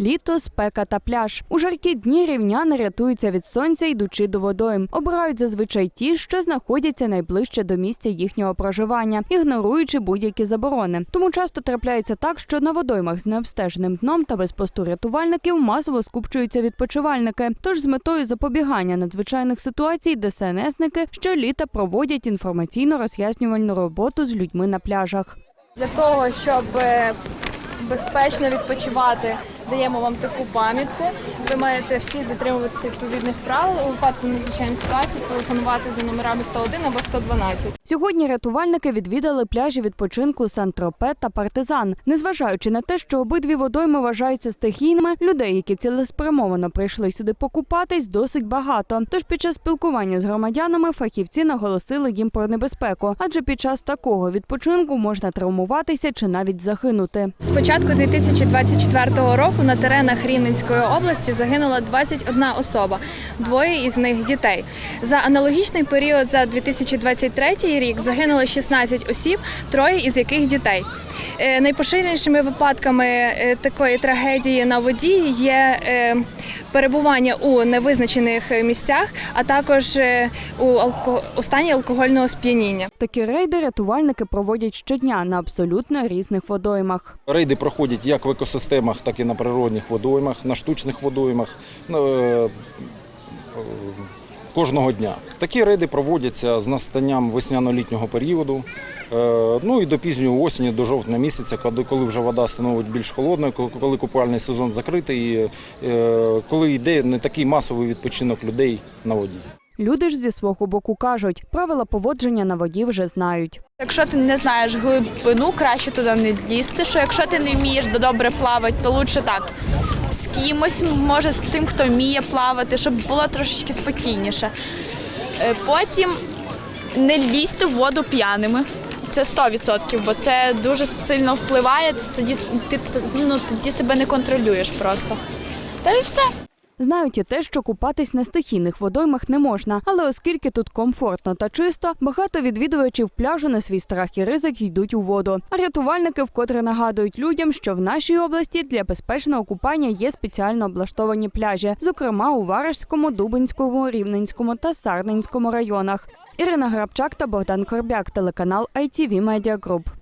Літо, спека та пляж. У жаркі дні рівняни рятуються від сонця, йдучи до водойм. Обирають зазвичай ті, що знаходяться найближче до місця їхнього проживання, ігноруючи будь-які заборони. Тому часто трапляється так, що на водоймах з необстеженим дном та без посту рятувальників масово скупчуються відпочивальники. Тож з метою запобігання надзвичайних ситуацій ДСНСники щоліта проводять інформаційно роз'яснювальну роботу з людьми на пляжах. Для того, щоб е, безпечно відпочивати, даємо вам таку пам'ятку. Ви маєте всі дотримуватися відповідних правил. У випадку надзвичайної ситуації телефонувати за номерами 101 або 112. Сьогодні рятувальники відвідали пляжі відпочинку Сан-Тропе та Партизан. Незважаючи на те, що обидві водойми вважаються стихійними, людей, які цілеспрямовано прийшли сюди покупатись, досить багато. Тож під час спілкування з громадянами фахівці наголосили їм про небезпеку, адже під час такого відпочинку можна травмуватися чи навіть загинути. З початку 2024 року на теренах Рівненської області загинула 21 особа, двоє із них дітей. За аналогічний період за 2023 рік загинуло 16 осіб, троє із яких дітей. Е, Найпоширенішими випадками е, такої трагедії на воді є е, перебування у невизначених місцях, а також у алко- у стані алкогольного сп'яніння. Такі рейди рятувальники проводять щодня на абсолютно різних водоймах. Рейди проходять як в екосистемах, так і на природних водоймах, на штучних водоймах кожного дня. Такі рейди проводяться з настанням весняно-літнього періоду. е, Ну і до пізньої осені, до жовтня місяця, коли коли вже вода становить більш холодною, коли- купальний сезон закритий, і, е, коли йде не такий масовий відпочинок людей на воді. Люди ж зі свого боку кажуть, правила поводження на воді вже знають. Якщо ти не знаєш глибину, краще туди не лізти. Що якщо ти не вмієш добре плавати, то лучше так з кимось, може з тим, хто вміє плавати, щоб було трошечки спокійніше. Е, Потім не лізьте в воду п'яними. Це 100%, бо це дуже сильно впливає. Ти ну, тоді себе не контролюєш просто. Та і все. Знають і те, що купатись на стихійних водоймах не можна, але оскільки тут комфортно та чисто, багато відвідувачів пляжу на свій страх і ризик йдуть у воду. А рятувальники вкотре нагадують людям, що в нашій області для безпечного купання є спеціально облаштовані пляжі, зокрема у Варежському, Дубинському, Рівненському та Сарненському районах. Ірина Грабчак та Богдан Корбяк, телеканал ITV Media Group.